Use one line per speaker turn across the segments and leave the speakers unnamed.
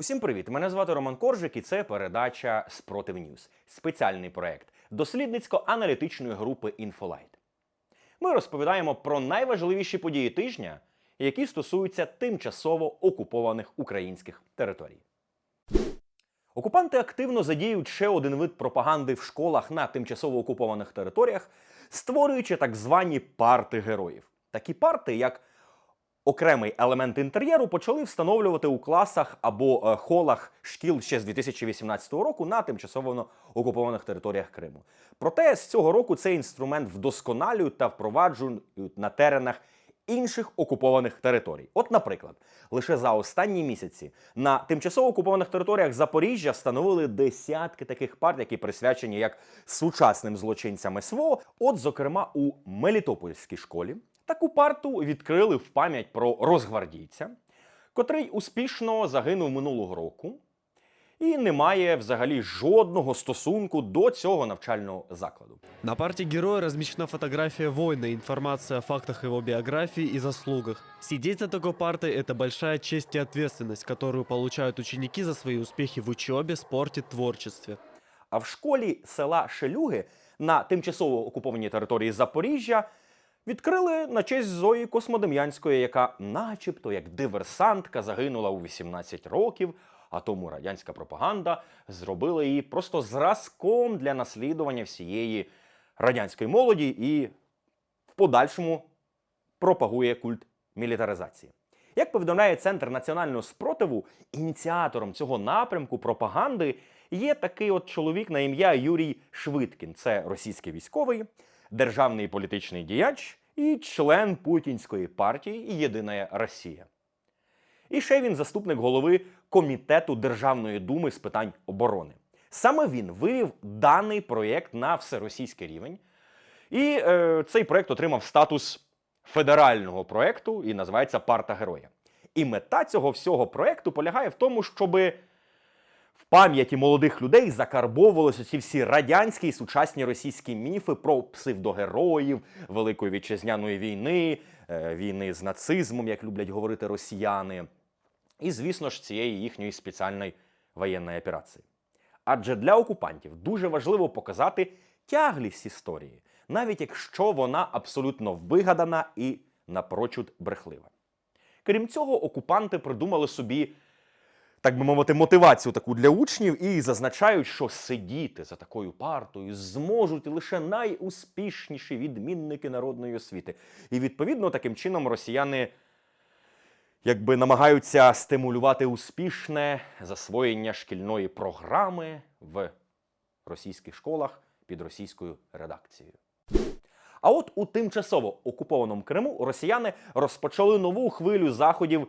Усім привіт! Мене звати Роман Коржик, і це передача Спротив Ньюс, спеціальний проект дослідницько-аналітичної групи Інфолайт. Ми розповідаємо про найважливіші події тижня, які стосуються тимчасово окупованих українських територій. Окупанти активно задіють ще один вид пропаганди в школах на тимчасово окупованих територіях, створюючи так звані парти героїв. Такі парти, як окремий елемент інтер'єру, почали встановлювати у класах або е, холах шкіл ще з 2018 року на тимчасово окупованих територіях Криму. Проте з цього року цей інструмент вдосконалюють та впроваджують на теренах інших окупованих територій. От, наприклад, лише за останні місяці на тимчасово окупованих територіях Запоріжжя встановили десятки таких парт, які присвячені як сучасним злочинцям СВО. От, зокрема, у Мелітопольській школі таку парту відкрили в пам'ять про розгвардійця, котрий успішно загинув минулого року і не має взагалі жодного стосунку до цього навчального закладу.
На парте героя размещена фотография воина, информация о фактах его биографии и заслугах. Сидеть за такой партой – это большая честь и ответственность, которую получают ученики за свои успехи в учебе, спорте, творчестве.
А в школі села Шелюги на тимчасово окупованій території Запоріжжя відкрили на честь Зої Космодем'янської, яка, начебто, як диверсантка, загинула у 18 років. А тому радянська пропаганда зробила її просто зразком для наслідування всієї радянської молоді і в подальшому пропагує культ мілітаризації. Як повідомляє Центр національного спротиву, ініціатором цього напрямку пропаганди є такий от чоловік на ім'я Юрій Швидкін. Це російський військовий, державний політичний діяч і член путінської партії Єдина Росія. І ще він заступник голови комітету Державної думи з питань оборони. Саме він вивів даний проєкт на всеросійський рівень. І е, цей проєкт отримав статус федерального проєкту і називається Парта Героя. І мета цього всього проєкту полягає в тому, щоб в пам'яті молодих людей закарбовувалися ці всі радянські і сучасні російські міфи про псевдогероїв Великої вітчизняної війни, е, війни з нацизмом, як люблять говорити росіяни, і, звісно ж, цієї їхньої спеціальної воєнної операції. Адже для окупантів дуже важливо показати тяглість історії, навіть якщо вона абсолютно вигадана і напрочуд брехлива. Крім цього, окупанти придумали собі, так би мовити, мотивацію таку для учнів і зазначають, що сидіти за такою партою зможуть лише найуспішніші відмінники народної освіти. І відповідно таким чином росіяни якби намагаються стимулювати успішне засвоєння шкільної програми в російських школах під російською редакцією. А от у тимчасово окупованому Криму росіяни розпочали нову хвилю заходів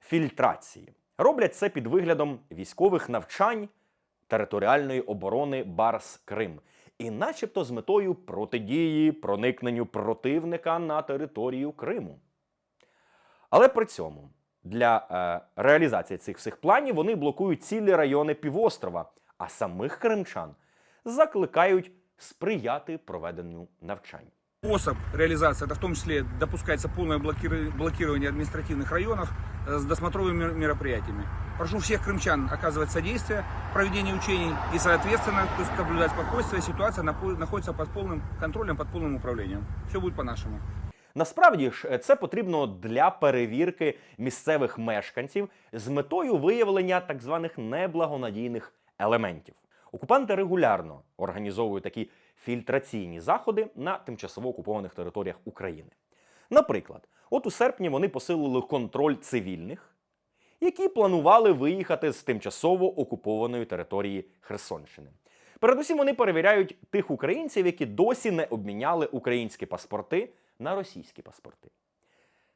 фільтрації. Роблять це під виглядом військових навчань територіальної оборони Барс Крим, і начебто з метою протидії проникненню противника на територію Криму. Але при цьому для е, реалізації цих всіх планів вони блокують цілі райони півострова, а самих кримчан закликають сприяти проведенню навчань.
Способ реализации, это в том числе допускается полное блокири- блокирование административных районов э, с досмотровыми мер- мероприятиями. Прошу всех крымчан оказывать содействие в проведении учений и, соответственно, то есть соблюдать спокойствие. Ситуация напо- находится под полным контролем, под полным управлением. Все будет по-нашему.
Насправді ж е, це потрібно для перевірки місцевих мешканців з метою виявлення так званих неблагонадійних елементів. Окупанти регулярно організовують такі фільтраційні заходи на тимчасово окупованих територіях України. Наприклад, от у серпні вони посилили контроль цивільних, які планували виїхати з тимчасово окупованої території Херсонщини. Передусім вони перевіряють тих українців, які досі не обміняли українські паспорти на російські паспорти.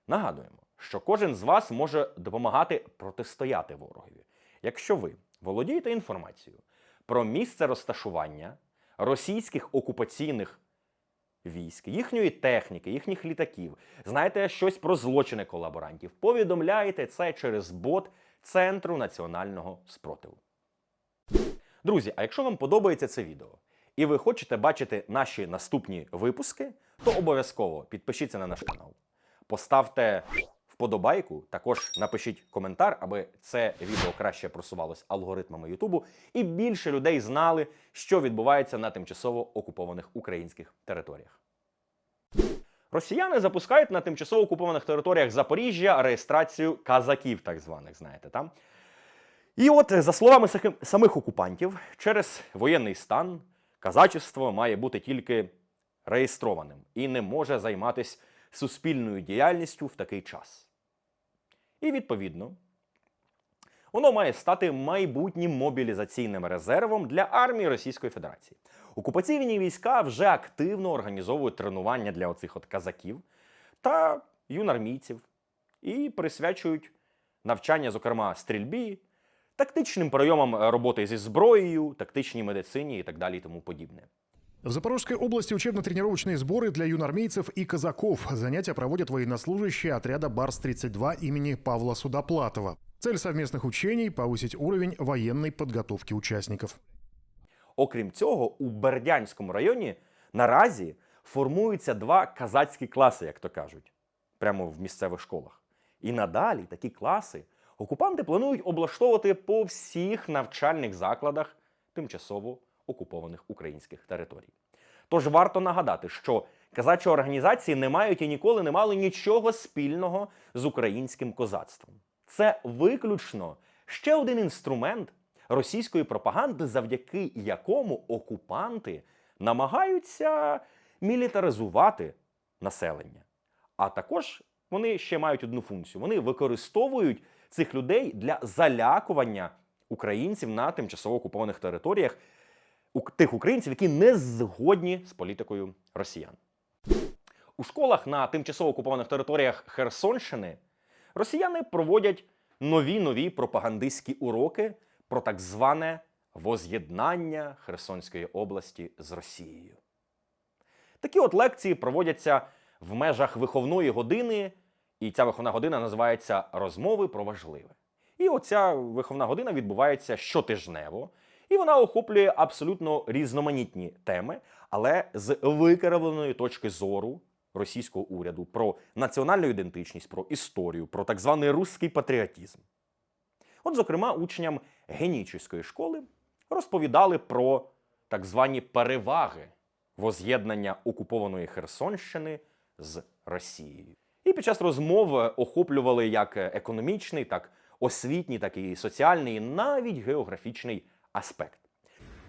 Нагадуємо, що кожен з вас може допомагати протистояти ворогові, якщо ви володієте інформацією про місце розташування російських окупаційних військ, їхньої техніки, їхніх літаків, знаєте щось про злочини колаборантів, повідомляєте це через бот Центру національного спротиву. Друзі, а якщо вам подобається це відео і ви хочете бачити наші наступні випуски, то обов'язково підпишіться на наш канал, поставте вподобайку. Також напишіть коментар, аби це відео краще просувалось алгоритмами Ютубу, і більше людей знали, що відбувається на тимчасово окупованих українських територіях. Росіяни запускають на тимчасово окупованих територіях Запоріжжя реєстрацію казаків, так званих, знаєте, там. І от, за словами самих окупантів, через воєнний стан казачество має бути тільки реєстрованим і не може займатися суспільною діяльністю в такий час. І відповідно, воно має стати майбутнім мобілізаційним резервом для армії Російської Федерації. Окупаційні війська вже активно організовують тренування для оцих от казаків та юнармійців і присвячують навчання, зокрема, стрільбі, тактичним прийомам роботи зі зброєю, тактичній медицині і так далі і тому подібне.
В Запорожской области учебно-тренировочные сборы для юнармейцев и казаков. Занятия проводят военнослужащие отряда «Барс-32» имени Павла Судоплатова. Цель совместных учений – повысить уровень военной подготовки участников.
Окрім цього, у Бердянському районі наразі формуються два казацькі класи, як то кажуть, прямо в місцевих школах. І надалі такі класи окупанти планують облаштовувати по всіх навчальних закладах тимчасово окупованих українських територій. Тож варто нагадати, що казачі організації не мають і ніколи не мали нічого спільного з українським козацтвом. Це виключно ще один інструмент російської пропаганди, завдяки якому окупанти намагаються мілітаризувати населення. А також вони ще мають одну функцію: вони використовують цих людей для залякування українців на тимчасово окупованих територіях, тих українців, які не згодні з політикою росіян. У школах на тимчасово окупованих територіях Херсонщини росіяни проводять нові нові пропагандистські уроки про так зване воз'єднання Херсонської області з Росією. Такі от лекції проводяться в межах виховної години, і ця виховна година називається Розмови про важливе. І оця виховна година відбувається щотижнево, і вона охоплює абсолютно різноманітні теми, але з викривленої точки зору російського уряду про національну ідентичність, про історію, про так званий русський патріотизм. От, зокрема, учням генічівської школи розповідали про так звані переваги воз'єднання окупованої Херсонщини з Росією. І під час розмов охоплювали як економічний, так освітній, так і соціальний, і навіть географічний аспект.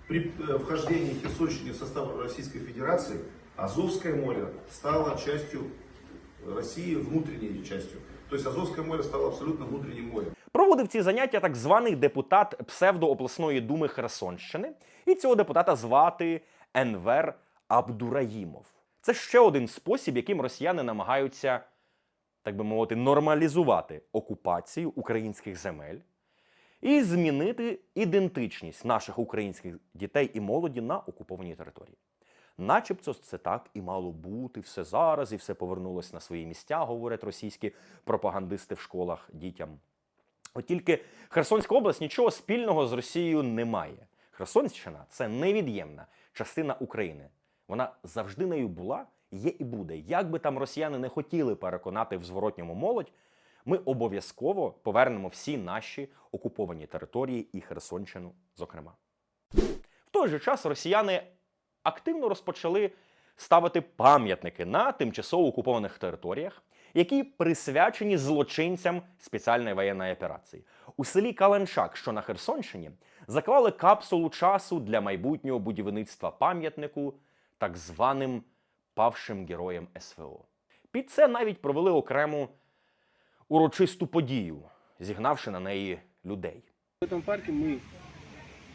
При э, вхождении Херсонщины в состав Российской Федерации Азовское море стало частью России, внутренней частью. То есть Азовское море стало абсолютно внутренним морем.
Проводив ці заняття так званий депутат псевдообласної думи Херсонщини, і цього депутата звати Енвер Абдураїмов. Це ще один спосіб, яким росіяни намагаються, так би мовити, нормалізувати окупацію українських земель і змінити ідентичність наших українських дітей і молоді на окупованій території. Начебто це так і мало бути все зараз, і все повернулось на свої місця, говорять російські пропагандисти в школах дітям. От тільки Херсонська область нічого спільного з Росією не має. Херсонщина це невід'ємна частина України. Вона завжди нею була, є і буде. Як би там росіяни не хотіли переконати в зворотньому молодь, ми обов'язково повернемо всі наші окуповані території і Херсонщину, зокрема. В той же час росіяни активно розпочали ставити пам'ятники на тимчасово окупованих територіях, які присвячені злочинцям спеціальної воєнної операції. У селі Каленшак, що на Херсонщині, заклали капсулу часу для майбутнього будівництва пам'ятнику так званим павшим героям СВО. Під це навіть провели окрему урочисту подію, зігнавши на неї людей.
В этом парке мы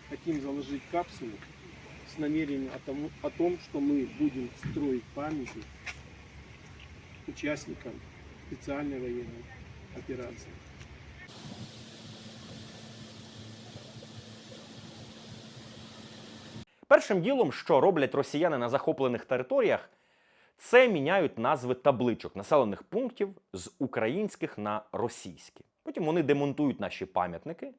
хотим заложить капсулу с намерением о том, о том, что мы будем строить памятник участникам специальной военной операции.
Першим ділом, що роблять росіяни на захоплених територіях, це міняють назви табличок населених пунктів з українських на російські. Потім вони демонтують наші пам'ятники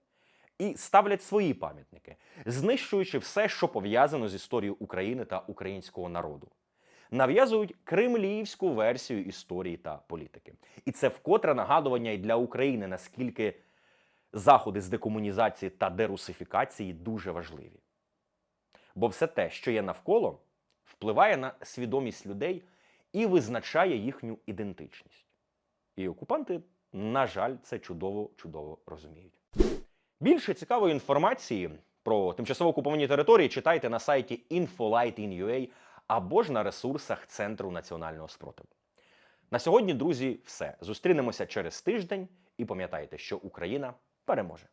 і ставлять свої пам'ятники, знищуючи все, що пов'язано з історією України та українського народу. нав'язують кремлівську версію історії та політики. І це вкотре нагадування і для України, наскільки заходи з декомунізації та дерусифікації дуже важливі. Бо все те, що є навколо, впливає на свідомість людей і визначає їхню ідентичність. І окупанти, на жаль, це чудово чудово розуміють. Більше цікавої інформації про тимчасово окуповані території читайте на сайті infolight.in.ua або ж на ресурсах Центру національного спротиву. На сьогодні, друзі, все. Зустрінемося через тиждень і пам'ятайте, що Україна переможе.